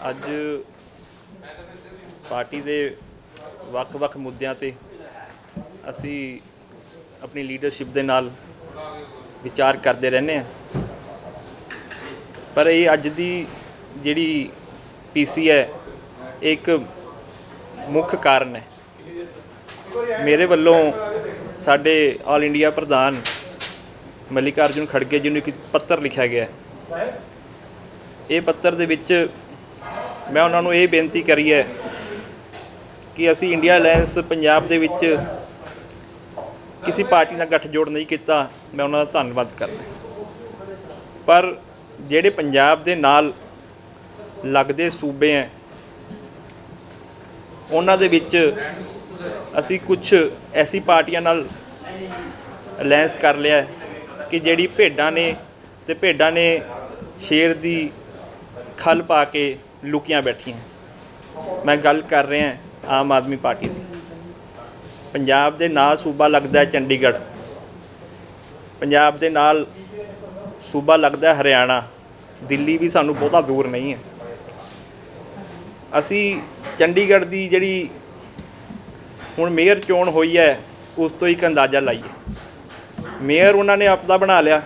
ਅੱਜ ਪਾਰਟੀ ਦੇ ਵੱਖ-ਵੱਖ ਮੁੱਦਿਆਂ ਤੇ ਅਸੀਂ ਆਪਣੀ ਲੀਡਰਸ਼ਿਪ ਦੇ ਨਾਲ ਵਿਚਾਰ ਕਰਦੇ ਰਹਿੰਦੇ ਹਾਂ। ਪਰ ਇਹ ਅੱਜ ਦੀ ਜਿਹੜੀ ਪੀਸੀ ਹੈ, ਇਹ ਇੱਕ ਮੁੱਖ ਕਾਰਨ ਹੈ। ਮੇਰੇ ਵੱਲੋਂ ਸਾਡੇ ਆਲ ਇੰਡੀਆ ਪ੍ਰਧਾਨ ਮੱਲਿਕਾਰਜੁਨ ਖੜਗੇ ਜੀ ਨੂੰ ਇੱਕ ਪੱਤਰ ਲਿਖਿਆ ਗਿਆ ਹੈ। ਇਹ ਪੱਤਰ ਦੇ ਵਿੱਚ ਮੈਂ ਉਹਨਾਂ ਨੂੰ ਇਹ ਬੇਨਤੀ ਕਰੀ ਹੈ ਕਿ ਅਸੀਂ ਇੰਡੀਆ ਅਲਾਈਅੰਸ ਪੰਜਾਬ ਦੇ ਵਿੱਚ ਕਿਸੇ ਪਾਰਟੀ ਨਾਲ ਗੱਠਜੋੜ ਨਹੀਂ ਕੀਤਾ, ਮੈਂ ਉਹਨਾਂ ਦਾ ਧੰਨਵਾਦ ਕਰਦਾ ਪਰ ਜਿਹੜੇ ਪੰਜਾਬ ਦੇ ਨਾਲ ਲੱਗਦੇ ਸੂਬੇ ਹੈ, ਉਹਨਾਂ ਦੇ ਵਿੱਚ ਅਸੀਂ ਕੁਝ ਐਸੀ ਪਾਰਟੀਆਂ ਨਾਲ ਅਲਾਈਅੰਸ ਕਰ ਲਿਆ ਕਿ ਜਿਹੜੀ ਭੇਡਾਂ ਨੇ ਤੇ ਭੇਡਾਂ ਨੇ ਸ਼ੇਰ ਦੀ ਖਲ ਪਾ ਕੇ ਲੁਕੀਆਂ ਬੈਠੀਆਂ। ਮੈਂ ਗੱਲ ਕਰ ਰਿਹਾ ਆਮ ਆਦਮੀ ਪਾਰਟੀ ਦੀ। ਪੰਜਾਬ ਦੇ ਨਾਲ ਸੂਬਾ ਲੱਗਦਾ ਹੈ ਚੰਡੀਗੜ੍ਹ। ਪੰਜਾਬ ਦੇ ਨਾਲ ਸੂਬਾ ਲੱਗਦਾ ਹੈ ਹਰਿਆਣਾ। ਦਿੱਲੀ ਵੀ ਸਾਨੂੰ ਬਹੁਤਾ ਦੂਰ ਨਹੀਂ ਹੈ। ਅਸੀਂ ਚੰਡੀਗੜ੍ਹ ਦੀ ਜਿਹੜੀ ਹੁਣ ਮੇਅਰ ਚੋਣ ਹੋਈ ਹੈ, ਉਸ ਤੋਂ ਇੱਕ ਅੰਦਾਜ਼ਾ ਲਾਈਏ। ਮੇਅਰ ਉਹਨਾਂ ਨੇ ਆਪਦਾ ਬਣਾ ਲਿਆ।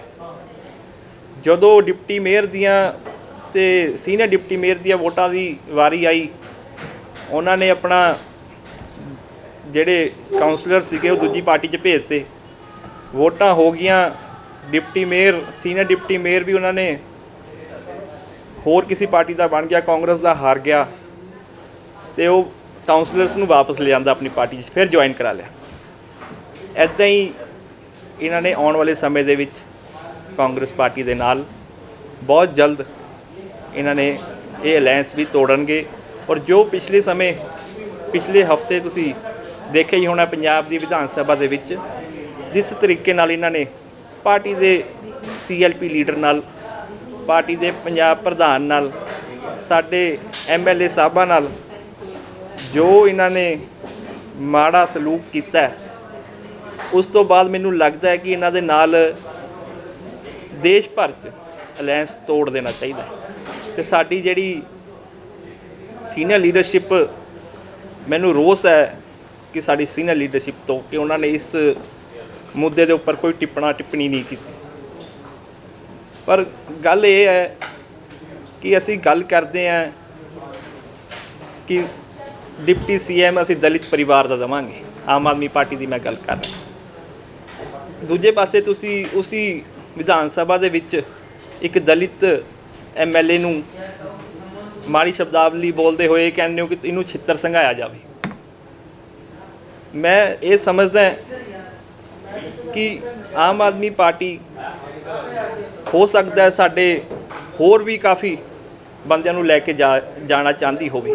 ਜਦੋਂ ਡਿਪਟੀ ਮੇਅਰ ਦੀਆਂ ਤੇ ਸੀਨੀਅਰ ਡਿਪਟੀ ਮੇਅਰ ਦੀਆਂ ਵੋਟਾਂ ਦੀ ਵਾਰੀ ਆਈ। ਉਹਨਾਂ ਨੇ ਆਪਣਾ ਜਿਹੜੇ ਕਾਉਂਸਲਰ ਸੀਗੇ, ਉਹ ਦੂਜੀ ਪਾਰਟੀ 'ਚ ਭੇਜਤੇ। ਵੋਟਾਂ ਹੋ ਗਈਆਂ। Deputy mayor, senior deputy mayor ਵੀ ਉਹਨਾਂ ਨੇ ਹੋਰ ਕਿਸੇ ਪਾਰਟੀ ਦਾ ਬਣ ਗਿਆ, ਕਾਂਗਰਸ ਦਾ ਹਾਰ ਗਿਆ। ਤੇ ਉਹ ਕਾਉਂਸਲਰਸ ਨੂੰ ਵਾਪਸ ਲਿਆਂਦਾ ਆਪਣੀ ਪਾਰਟੀ 'ਚ, ਫਿਰ ਜੁਆਇਨ ਕਰਾ ਲਿਆ। ਐਦਾਂ ਹੀ ਇਹਨਾਂ ਨੇ ਆਉਣ ਵਾਲੇ ਸਮੇਂ ਦੇ ਵਿੱਚ ਕਾਂਗਰਸ ਪਾਰਟੀ ਦੇ ਨਾਲ ਬਹੁਤ ਜਲਦ ਇਹਨਾਂ ਨੇ ਇਹ ਅਲਾਈਅੰਸ ਵੀ ਤੋੜਨਗੇ। ਔਰ ਜੋ ਪਿਛਲੇ ਸਮੇਂ, ਪਿਛਲੇ ਹਫ਼ਤੇ ਤੁਸੀਂ ਦੇਖਿਆ ਹੀ ਹੋਣਾ ਪੰਜਾਬ ਦੀ ਵਿਧਾਨ ਸਭਾ ਦੇ ਵਿੱਚ, ਜਿਸ ਤਰੀਕੇ ਨਾਲ ਇਹਨਾਂ ਨੇ ਪਾਰਟੀ ਦੇ ਸੀਐਲਪੀ ਲੀਡਰ ਨਾਲ, ਪਾਰਟੀ ਦੇ ਪੰਜਾਬ ਪ੍ਰਧਾਨ ਨਾਲ, ਸਾਡੇ ਐਮਐਲਏ ਸਾਹਿਬਾਂ ਨਾਲ ਜੋ ਇਹਨਾਂ ਨੇ ਮਾੜਾ ਸਲੂਕ ਕੀਤਾ ਉਸ ਤੋਂ ਬਾਅਦ ਮੈਨੂੰ ਲੱਗਦਾ ਹੈ ਕਿ ਇਹਨਾਂ ਦੇ ਨਾਲ ਦੇਸ਼ ਭਰ 'ਚ ਅਲਾਈਅੰਸ ਤੋੜ ਦੇਣਾ ਚਾਹੀਦਾ ਹੈ। ਤੇ ਸਾਡੀ ਜਿਹੜੀ ਸੀਨੀਅਰ ਲੀਡਰਸ਼ਿਪ ਮੈਨੂੰ ਰੋਸ ਹੈ ਕਿ ਸਾਡੀ ਸੀਨੀਅਰ ਲੀਡਰਸ਼ਿਪ ਤੋਂ ਕਿ ਉਹਨਾਂ ਨੇ ਇਸ ਮੁੱਦੇ ਦੇ ਉੱਪਰ ਕੋਈ ਟਿੱਪਣਾ ਟਿੱਪਣੀ ਨਹੀਂ ਕੀਤੀ। ਪਰ ਗੱਲ ਇਹ ਹੈ ਕਿ ਅਸੀਂ ਗੱਲ ਕਰਦੇ ਹਾਂ ਕਿ ਡਿਪਟੀ ਸੀਐਮ ਅਸੀਂ ਦਲਿਤ ਪਰਿਵਾਰ ਦਾ ਦਵਾਂਗੇ। ਆਮ ਆਦਮੀ ਪਾਰਟੀ ਦੀ ਮੈਂ ਗੱਲ ਕਰ ਰਿਹਾ। ਦੂਜੇ ਪਾਸੇ ਤੁਸੀਂ ਉਸੇ ਵਿਧਾਨ ਸਭਾ ਦੇ ਵਿੱਚ ਇੱਕ ਦਲਿਤ ਐਮਐਲਏ ਨੂੰ ਮਾੜੀ ਸ਼ਬਦਾਵਲੀ ਬੋਲਦੇ ਹੋਏ ਕਹਿੰਦੇ ਹੋ ਕਿ ਇਹਨੂੰ ਛਿੱਤਰ ਸੰਘਾਇਆ ਜਾਵੇ। ਮੈਂ ਇਹ ਸਮਝਦਾ ਕਿ ਆਮ ਆਦਮੀ ਪਾਰਟੀ ਹੋ ਸਕਦਾ ਹੈ ਸਾਡੇ ਹੋਰ ਵੀ ਕਾਫੀ ਬੰਦਿਆਂ ਨੂੰ ਲੈ ਕੇ ਜਾ, ਜਾਣਾ ਚਾਹੁੰਦੀ ਹੋਵੇ।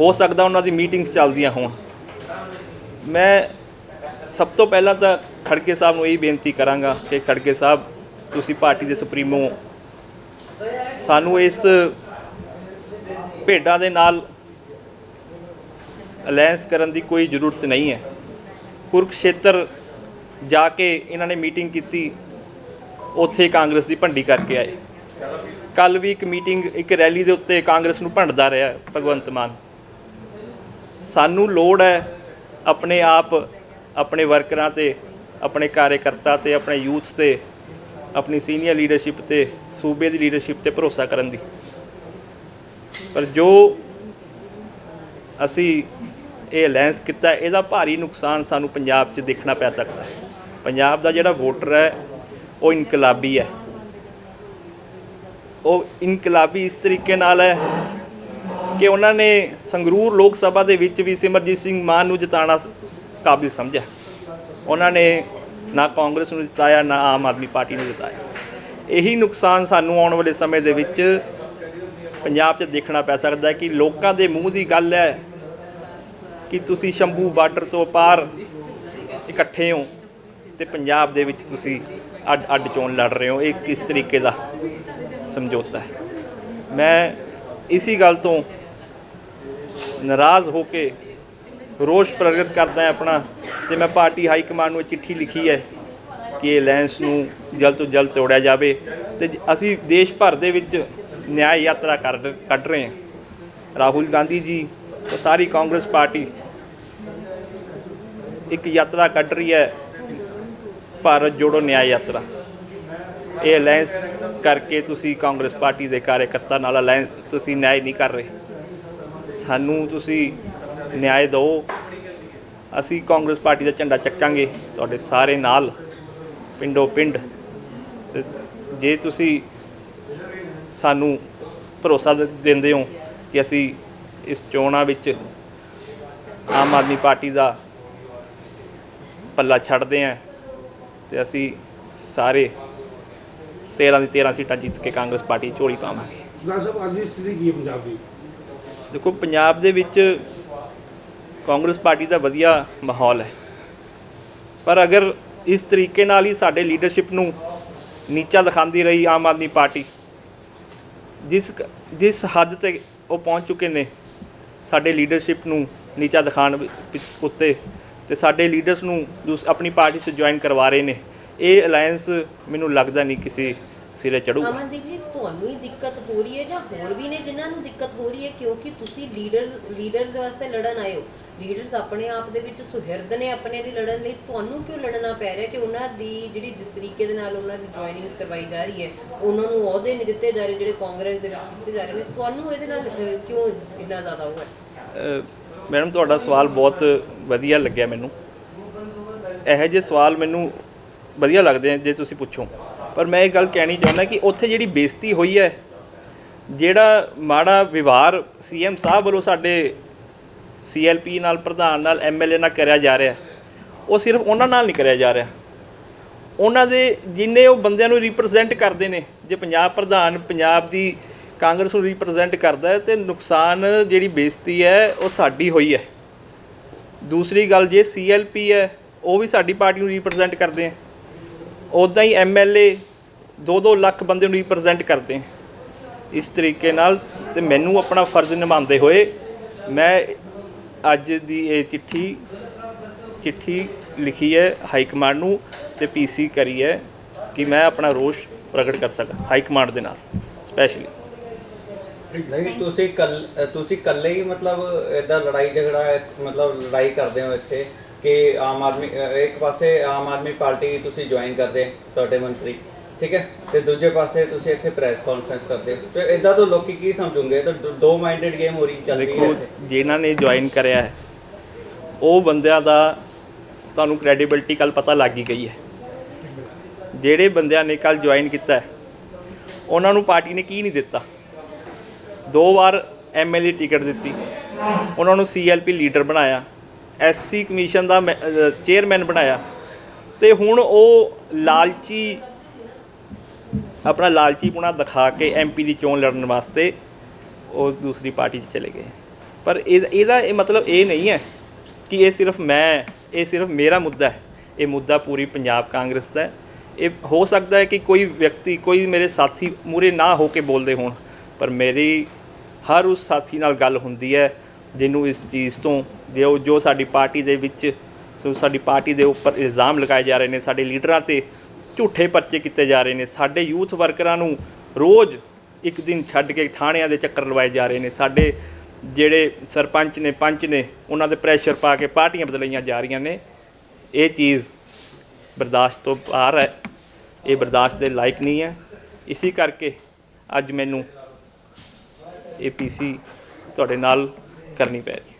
ਹੋ ਸਕਦਾ ਉਹਨਾਂ ਦੀ ਮੀਟਿੰਗਸ ਚੱਲਦੀਆਂ ਹੋਣ। ਮੈਂ ਸਭ ਤੋਂ ਪਹਿਲਾਂ ਤਾਂ ਖੜਕੇ ਸਾਹਿਬ ਨੂੰ ਇਹ ਬੇਨਤੀ ਕਰਾਂਗਾ ਕਿ ਖੜਕੇ ਸਾਹਿਬ, ਤੁਸੀਂ ਪਾਰਟੀ ਦੇ ਸੁਪਰੀਮੋ ਸਾਨੂੰ ਇਸ ਭੇਡਾਂ ਦੇ ਨਾਲ ਅਲਾਈਅੰਸ ਕਰਨ ਦੀ ਕੋਈ ਜ਼ਰੂਰਤ ਨਹੀਂ ਹੈ। ਕੁਰਕਸ਼ੇਤਰ ਜਾ ਕੇ ਇਹਨਾਂ ਨੇ ਮੀਟਿੰਗ ਕੀਤੀ। ਉੱਥੇ ਕਾਂਗਰਸ ਦੀ ਭੰਡੀ ਕਰਕੇ ਆਏ। ਕੱਲ ਵੀ ਇੱਕ ਮੀਟਿੰਗ ਇੱਕ ਰੈਲੀ ਦੇ ਉੱਤੇ ਕਾਂਗਰਸ ਨੂੰ ਭੰਡਦਾ ਰਿਹਾ ਭਗਵੰਤ ਮਾਨ। ਸਾਨੂੰ ਲੋੜ ਹੈ ਆਪਣੇ ਆਪ, ਆਪਣੇ ਵਰਕਰਾਂ ਤੇ, ਆਪਣੇ ਕਾਰਜਕਰਤਾ ਤੇ, ਆਪਣੇ ਯੂਥ ਤੇ ਆਪਣੀ ਸੀਨੀਅਰ ਲੀਡਰਸ਼ਿਪ ਤੇ, ਸੂਬੇ ਦੀ ਲੀਡਰਸ਼ਿਪ ਤੇ ਭਰੋਸਾ ਕਰਨ ਦੀ। ਪਰ ਜੋ ਅਸੀਂ ਇਹ ਅਲਾਈਅੰਸ ਕੀਤਾ, ਇਹਦਾ ਭਾਰੀ ਨੁਕਸਾਨ ਸਾਨੂੰ ਪੰਜਾਬ 'ਚ ਦੇਖਣਾ ਪੈ ਸਕਦਾ ਹੈ। ਪੰਜਾਬ ਦਾ ਜਿਹੜਾ ਵੋਟਰ ਹੈ, ਉਹ ਇਨਕਲਾਬੀ ਹੈ। ਉਹ ਇਨਕਲਾਬੀ ਇਸ ਤਰੀਕੇ ਨਾਲ ਹੈ ਕਿ ਉਹਨਾਂ ਨੇ ਸੰਗਰੂਰ ਲੋਕ ਸਭਾ ਦੇ ਵਿੱਚ ਵੀ ਸਿਮਰਜੀਤ ਸਿੰਘ ਮਾਨ ਨੂੰ ਜਿਤਾਣਾ ਕਾਬਿਲ ਸਮਝਿਆ। ਉਹਨਾਂ ਨੇ ਨਾ ਕਾਂਗਰਸ ਨੂੰ ਜਿਤਾਇਆ, ਨਾ ਆਮ ਆਦਮੀ ਪਾਰਟੀ ਨੂੰ ਜਿਤਾਇਆ। ਇਹੀ ਨੁਕਸਾਨ ਸਾਨੂੰ ਆਉਣ ਵਾਲੇ ਸਮੇਂ ਦੇ ਵਿੱਚ ਪੰਜਾਬ 'ਚ ਦੇਖਣਾ ਪੈ ਸਕਦਾ ਹੈ ਕਿ ਲੋਕਾਂ ਦੇ ਮੂੰਹ ਦੀ ਗੱਲ ਹੈ ਕਿ ਤੁਸੀਂ ਸ਼ੰਭੂ ਬਾਰਡਰ ਤੋਂ ਪਾਰ ਇਕੱਠੇ ਹੋ ਤੇ ਪੰਜਾਬ ਦੇ ਵਿੱਚ ਤੁਸੀਂ ਅੱਡ ਅੱਡ ਚੋਣ ਲੜ ਰਹੇ ਹੋ। ਇਹ ਕਿਸ ਤਰੀਕੇ ਦਾ ਸਮਝੌਤਾ ਹੈ? ਮੈਂ ਇਸੀ ਗੱਲ ਤੋਂ ਨਾਰਾਜ਼ ਹੋ ਕੇ ਰੋਸ਼ ਪ੍ਰਗਟ ਕਰਦਾ ਆਪਣਾ ਤੇ ਮੈਂ ਪਾਰਟੀ ਹਾਈ ਕਮਾਂਡ ਨੂੰ ਇਹ ਚਿੱਠੀ ਲਿਖੀ ਹੈ ਕਿ ਇਹ ਅਲਾਇੰਸ ਨੂੰ ਜਲਦ ਤੋਂ ਜਲਦ ਤੋੜਿਆ ਜਾਵੇ ਤੇ ਜ- ਅਸੀਂ ਦੇਸ਼ ਭਰ ਦੇ ਵਿੱਚ ਨਿਆਂ ਯਾਤਰਾ ਕਰ ਕੱਢ ਰਹੇ ਹਾਂ। ਰਾਹੁਲ ਗਾਂਧੀ ਜੀ ਤੇ ਸਾਰੀ ਕਾਂਗਰਸ ਪਾਰਟੀ ਇੱਕ ਯਾਤਰਾ ਕੱਢ ਰਹੀ ਹੈ, ਭਾਰਤ ਜੋੜੋ ਨਿਆਂ ਯਾਤਰਾ। ਇਹ ਅਲਾਈਅੰਸ ਕਰਕੇ ਤੁਸੀਂ ਕਾਂਗਰਸ ਪਾਰਟੀ ਦੇ ਕਾਰਜਕਰਤਾ ਨਾਲ ਅਲਾਈਅੰਸ ਤੁਸੀਂ ਨਿਆਂ ਨਹੀਂ ਕਰ ਰਹੇ। ਸਾਨੂੰ ਤੁਸੀਂ ਨਿਆਂ ਦਿਓ ਅਸੀਂ ਕਾਂਗਰਸ ਪਾਰਟੀ ਦਾ ਝੰਡਾ ਚੱਕਾਂਗੇ। ਤੁਹਾਡੇ ਸਾਰੇ ਨਾਲ ਪਿੰਡੋ ਪਿੰਡ। ਤੇ ਜੇ ਤੁਸੀਂ ਸਾਨੂੰ ਭਰੋਸਾ ਦਿੰਦੇ ਹੋ ਕਿ ਅਸੀਂ ਇਸ ਚੋਣਾਂ ਵਿੱਚ ਆਮ ਆਦਮੀ ਪਾਰਟੀ ਦਾ ਪੱਲਾ ਛੱਡਦੇ ਹਾਂ ਤੇ ਅਸੀਂ ਸਾਰੇ 13 ਦੀ 13 ਸੀਟਾਂ ਜਿੱਤ ਕੇ ਕਾਂਗਰਸ ਪਾਰਟੀ ਝੋਲੀ ਪਾਵਾਂਗੇ। ਸਰਦਾਰ ਸਾਹਿਬ ਅੱਜ ਦੀ ਸਥਿਤੀ ਕੀ ਹੈ ਪੰਜਾਬ ਦੀ? ਦੇਖੋ ਪੰਜਾਬ ਦੇ ਵਿੱਚ ਕਾਂਗਰਸ ਪਾਰਟੀ ਦਾ ਵਧੀਆ ਮਾਹੌਲ ਹੈ। ਪਰ ਅਗਰ ਇਸ ਤਰੀਕੇ ਨਾਲ ਹੀ ਸਾਡੇ ਲੀਡਰਸ਼ਿਪ ਨੂੰ ਨੀਚਾ ਦਿਖਾਉਂਦੀ ਰਹੀ ਆਮ ਆਦਮੀ ਪਾਰਟੀ, ਜਿਸ ਜਿਸ ਹੱਦ ਤੇ ਉਹ ਪਹੁੰਚ ਚੁੱਕੇ ਨੇ, ਸਾਡੇ ਲੀਡਰਸ਼ਿਪ ਨੂੰ ਨੀਚਾ ਦਿਖਾਉਣ ਉੱਤੇ ਤੇ ਸਾਡੇ ਲੀਡਰਸ ਨੂੰ ਦੂਸ, ਆਪਣੀ ਪਾਰਟੀ 'ਚ ਜੁਆਇਨ ਕਰਵਾ ਰਹੇ ਨੇ, ਇਹ ਅਲਾਈਅੰਸ ਮੈਨੂੰ ਲੱਗਦਾ ਨਹੀਂ ਕਿਸੇ ਸਿਰੇ ਚੜੂਗਾ। ਅਮਨਦੀਪ ਜੀ ਤੁਹਾਨੂੰ ਹੀ ਦਿੱਕਤ ਹੋ ਰਹੀ ਹੈ ਜਾਂ ਹੋਰ ਵੀ ਨੇ ਜਿਨ੍ਹਾਂ ਨੂੰ ਦਿੱਕਤ ਹੋ ਰਹੀ ਹੈ? ਕਿਉਂਕਿ ਤੁਸੀਂ ਲੀਡਰ ਲੀਡਰਸ ਵਾਸਤੇ ਲੜਨ ਆਏ ਹੋ। ਲੀਡਰਸ ਆਪਣੇ ਆਪ ਦੇ ਵਿੱਚ ਸੁਹਿਰਦ ਨੇ ਆਪਣੇ ਲਈ ਲੜਨ ਲਈ। ਤੁਹਾਨੂੰ ਕਿਉਂ ਲੜਨਾ ਪੈ ਰਿਹਾ ਕਿ ਉਹਨਾਂ ਦੀ ਜਿਹੜੀ ਜਿਸ ਤਰੀਕੇ ਦੇ ਨਾਲ ਉਹਨਾਂ ਦੀ ਜੁਆਇਨਿੰਗਸ ਕਰਵਾਈ ਜਾ ਰਹੀ ਹੈ ਉਹਨਾਂ ਨੂੰ ਅਹੁਦੇ ਨਹੀਂ ਦਿੱਤੇ ਜਾ ਰਹੇ ਜਿਹੜੇ ਕਾਂਗਰਸ ਦੇ ਵਿੱਚ ਦਿੱਤੇ ਜਾ ਰਹੇ ਨੇ? ਤੁਹਾਨੂੰ ਇਹਦੇ ਨਾਲ ਕਿਉਂ ਇੰਨਾ ਜ਼ਿਆਦਾ ਉਹ ਹੈ? ਅ, ਮੈਡਮ ਤੁਹਾਡਾ ਸਵਾਲ ਬਹੁਤ ਵਧੀਆ ਲੱਗਿਆ ਮੈਨੂੰ। ਇਹੋ ਜਿਹੇ ਸਵਾਲ ਮੈਨੂੰ ਵਧੀਆ ਲੱਗਦੇ ਆ ਜੇ ਤੁਸੀਂ ਪੁੱਛੋ। ਪਰ ਮੈਂ ਇਹ ਗੱਲ ਕਹਿਣੀ ਚਾਹੁੰਦਾ ਕਿ ਉੱਥੇ ਜਿਹੜੀ ਬੇਇੱਜ਼ਤੀ ਹੋਈ ਹੈ, ਜਿਹੜਾ ਮਾੜਾ ਵਿਵਹਾਰ ਸੀਐਮ ਸਾਹਿਬ ਵੱਲੋਂ ਸਾਡੇ ਸੀਐਲਪੀ ਨਾਲ, ਪ੍ਰਧਾਨ ਨਾਲ ਐਮਐਲਏ ਨਾਲ ਕਰਿਆ ਜਾ ਰਿਹਾ, ਉਹ ਸਿਰਫ ਉਹਨਾਂ ਨਾਲ ਨਹੀਂ ਕਰਿਆ ਜਾ ਰਿਹਾ। ਉਹਨਾਂ ਦੇ ਜਿੰਨੇ ਉਹ ਬੰਦਿਆਂ ਨੂੰ ਰਿਪਰੈਜ਼ੈਂਟ ਕਰਦੇ ਨੇ, ਜੇ ਪੰਜਾਬ ਪ੍ਰਧਾਨ ਪੰਜਾਬ ਦੀ ਕਾਂਗਰਸ ਨੂੰ ਰਿਪਰੈਜ਼ੈਂਟ ਕਰਦਾ ਹੈ, ਤੇ ਨੁਕਸਾਨ ਜਿਹੜੀ ਬੇਇੱਜ਼ਤੀ ਹੈ, ਉਹ ਸਾਡੀ ਹੋਈ ਹੈ। ਦੂਸਰੀ ਗੱਲ, ਜੇ ਸੀਐਲਪੀ ਹੈ, ਉਹ ਵੀ ਸਾਡੀ ਪਾਰਟੀ ਨੂੰ ਰਿਪਰੈਜ਼ੈਂਟ ਕਰਦੇ ਹੈ। ਉਦਾਂ ਹੀ ਐਮਐਲਏ 2-2 ਲੱਖ ਬੰਦੇ ਨੂੰ ਰਿਪਰੈਜ਼ੈਂਟ ਕਰਦੇ ਇਸ ਤਰੀਕੇ ਨਾਲ ਤੇ ਮੈਨੂੰ ਆਪਣਾ ਫਰਜ਼ ਨਿਭਾਉਂਦੇ ਹੋਏ ਮੈਂ ਅੱਜ ਦੀ ਇਹ ਚਿੱਠੀ ਚਿੱਠੀ ਲਿਖੀ ਹੈ ਹਾਈ ਕਮਾਂਡ ਨੂੰ ਤੇ ਪੀਸੀ ਕਰੀ ਹੈ ਕਿ ਮੈਂ ਆਪਣਾ ਰੋਸ਼ ਪ੍ਰਗਟ ਕਰ ਸਕਾਂ ਹਾਈ ਕਮਾਂਡ ਦੇ ਨਾਲ ਸਪੈਸ਼ਲੀ ਨਹੀਂ ਤੁਸੀਂ ਕੱਲ ਤੁਸੀਂ ਕੱਲੇ ਹੀ ਮਤਲਬ ਇਦਾਂ ਲੜਾਈ ਝਗੜਾ ਹੈ, ਮਤਲਬ ਲੜਾਈ ਕਰਦੇ ਹੋ ਇੱਥੇ? ਕਿ ਆਮ ਆਦਮੀ ਇੱਕ ਪਾਸੇ ਆਮ ਆਦਮੀ ਪਾਰਟੀ ਤੁਸੀਂ ਜੁਆਇਨ ਕਰਦੇ ਤੁਹਾਡੇ ਮੰਤਰੀ ਠੀਕ ਹੈ ਤੇ ਦੂਜੇ ਪਾਸੇ ਤੁਸੀਂ ਇੱਥੇ ਪ੍ਰੈਸ ਕਾਨਫਰੰਸ ਕਰਦੇ। ਤੇ ਇਦਾਂ ਤਾਂ ਲੋਕੀ ਕੀ ਸਮਝੂਗੇ ਤਾਂ ਦ- ਮਾਈਂਡਡ ਗੇਮ ਹੋ ਰਹੀ ਚੱਲ ਰਹੀ ਹੈ ਦੇਖੋ। ਜਿਨ੍ਹਾਂ ਨੇ ਜੁਆਇਨ ਕਰਿਆ ਹੈ ਉਹ ਬੰਦਿਆਂ ਦਾ ਤੁਹਾਨੂੰ ਕ੍ਰੈਡੀਬਿਲਟੀ ਕੱਲ ਪਤਾ ਲੱਗ ਹੀ ਗਈ ਹੈ ਜਿਹੜੇ ਬੰਦਿਆਂ ਨੇ ਕੱਲ ਜੁਆਇਨ ਕੀਤਾ ਹੈ ਉਹਨਾਂ ਨੂੰ ਪਾਰਟੀ ਨੇ ਕੀ ਨਹੀਂ ਦਿੱਤਾ ਦੋ ਵਾਰ ਐਮਐਲਏ ਟਿਕਟ ਦਿੱਤੀ ਉਹਨਾਂ ਨੂੰ ਸੀਐਲਪੀ ਲੀਡਰ ਬਣਾਇਆ ਐਸਸੀ ਕਮਿਸ਼ਨ ਦਾ ਚੇਅਰਮੈਨ ਬਣਾਇਆ। ਤੇ ਹੁਣ ਉਹ ਲਾਲਚੀ, ਆਪਣਾ ਲਾਲਚੀਪੁਣਾ ਦਿਖਾ ਕੇ ਐਮਪੀ ਦੀ ਚੋਣ ਲੜਨ ਵਾਸਤੇ ਉਹ ਦੂਸਰੀ ਪਾਰਟੀ 'ਚ ਚਲੇ ਗਏ। ਪਰ ਇਹ- ਇਹਦਾ ਇਹ ਮਤਲਬ ਇਹ ਨਹੀਂ ਹੈ ਕਿ ਇਹ ਸਿਰਫ ਮੈਂ, ਇਹ ਸਿਰਫ ਮੇਰਾ ਮੁੱਦਾ ਹੈ। ਇਹ ਮੁੱਦਾ ਪੂਰੀ ਪੰਜਾਬ ਕਾਂਗਰਸ ਦਾ ਹੈ। ਇਹ ਹੋ ਸਕਦਾ ਹੈ ਕਿ ਕੋਈ ਵਿਅਕਤੀ, ਕੋਈ ਮੇਰੇ ਸਾਥੀ ਮੂਰੇ ਨਾ ਹੋ ਕੇ ਬੋਲਦੇ ਹੋਣ, ਪਰ ਮੇਰੀ ਹਰ ਉਸ ਸਾਥੀ ਨਾਲ ਗੱਲ ਹੁੰਦੀ ਹੈ ਜਿਹਨੂੰ ਇਸ ਚੀਜ਼ ਤੋਂ ਜੋ ਜੋ ਸਾਡੀ ਪਾਰਟੀ ਦੇ ਵਿੱਚ ਸੋ ਸਾਡੀ ਪਾਰਟੀ ਦੇ ਉੱਪਰ ਇਲਜ਼ਾਮ ਲਗਾਏ ਜਾ ਰਹੇ ਨੇ, ਸਾਡੇ ਲੀਡਰਾਂ ਤੇ ਝੂਠੇ ਪਰਚੇ ਕੀਤੇ ਜਾ ਰਹੇ ਨੇ, ਸਾਡੇ ਯੂਥ ਵਰਕਰਾਂ ਨੂੰ ਰੋਜ਼ ਇੱਕ ਦਿਨ ਛੱਡ ਕੇ ਥਾਣਿਆਂ ਦੇ ਚੱਕਰ ਲਵਾਏ ਜਾ ਰਹੇ ਨੇ, ਸਾਡੇ ਜਿਹੜੇ ਸਰਪੰਚ ਨੇ, ਪੰਚ ਨੇ, ਉਹਨਾਂ ਦੇ ਪ੍ਰੈਸ਼ਰ ਪਾ ਕੇ ਪਾਰਟੀਆਂ ਬਦਲਾਈਆਂ ਜਾ ਰਹੀਆਂ ਨੇ। ਇਹ ਚੀਜ਼ ਬਰਦਾਸ਼ਤ ਤੋਂ ਬਾਹਰ ਹੈ, ਇਹ ਬਰਦਾਸ਼ਤ ਦੇ ਲਾਇਕ ਨਹੀਂ ਹੈ। ਇਸੇ ਕਰਕੇ ਅੱਜ ਮੈਨੂੰ ਇਹ ਪੀਸੀ ਤੁਹਾਡੇ ਨਾਲ ਕਰਨੀ ਪੈ ਰਹੀ।